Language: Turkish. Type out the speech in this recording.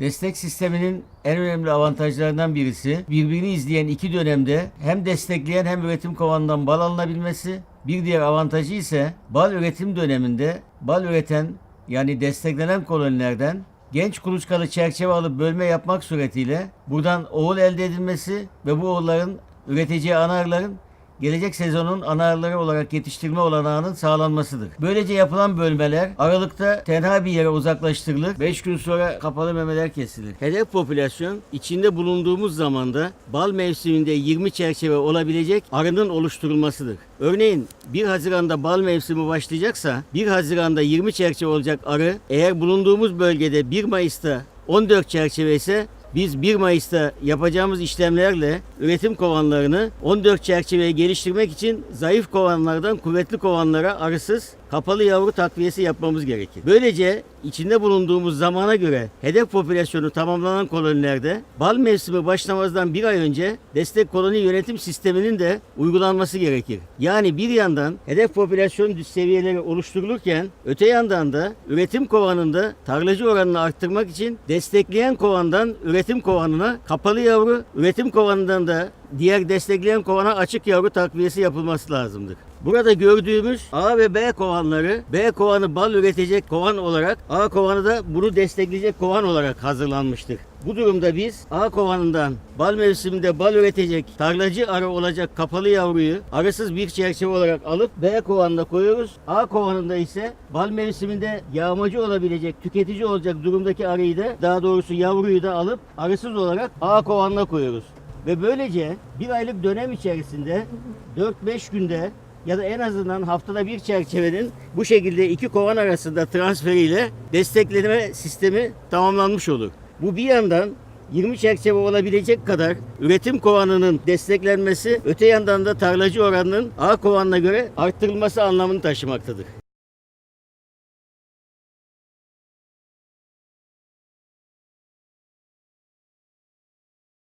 Destek sisteminin en önemli avantajlarından birisi birbirini izleyen iki dönemde hem destekleyen hem üretim kovanından bal alınabilmesi. Bir diğer avantajı ise bal üretim döneminde bal üreten yani desteklenen kolonilerden genç kuluçkalı çerçeve alıp bölme yapmak suretiyle buradan oğul elde edilmesi ve bu oğulların üreteceği ana arıların gelecek sezonun ana olarak yetiştirme olanağının sağlanmasıdır. Böylece yapılan bölmeler aralıkta tenha bir yere uzaklaştırılır. 5 gün sonra kapalı memeler kesilir. Hedef popülasyon içinde bulunduğumuz zamanda bal mevsiminde 20 çerçeve olabilecek arının oluşturulmasıdır. Örneğin 1 Haziran'da bal mevsimi başlayacaksa 1 Haziran'da 20 çerçeve olacak arı eğer bulunduğumuz bölgede 1 Mayıs'ta 14 çerçeve ise biz 1 Mayıs'ta yapacağımız işlemlerle üretim kovanlarını 14 çerçeveye geliştirmek için zayıf kovanlardan kuvvetli kovanlara arısız kapalı yavru takviyesi yapmamız gerekir. Böylece içinde bulunduğumuz zamana göre hedef popülasyonu tamamlanan kolonilerde bal mevsimi başlamazdan bir ay önce destek koloni yönetim sisteminin de uygulanması gerekir. Yani bir yandan hedef popülasyon seviyeleri oluşturulurken öte yandan da üretim kovanında tarlacı oranını arttırmak için destekleyen kovandan üretim kovanına kapalı yavru, üretim kovanından da diğer destekleyen kovana açık yavru takviyesi yapılması lazımdır. Burada gördüğümüz A ve B kovanları, B kovanı bal üretecek kovan olarak, A kovanı da bunu destekleyecek kovan olarak hazırlanmıştır. Bu durumda biz A kovanından bal mevsiminde bal üretecek tarlacı arı olacak kapalı yavruyu arısız bir çerçeve olarak alıp B kovanına koyuyoruz. A kovanında ise bal mevsiminde yağmacı olabilecek, tüketici olacak durumdaki arıyı da daha doğrusu yavruyu da alıp arısız olarak A kovanına koyuyoruz. Ve böylece bir aylık dönem içerisinde 4-5 günde ya da en azından haftada bir çerçevenin bu şekilde iki kovan arasında transferiyle desteklenme sistemi tamamlanmış olur. Bu bir yandan 20 çerçeve olabilecek kadar üretim kovanının desteklenmesi, öte yandan da tarlacı oranının A kovanına göre arttırılması anlamını taşımaktadır.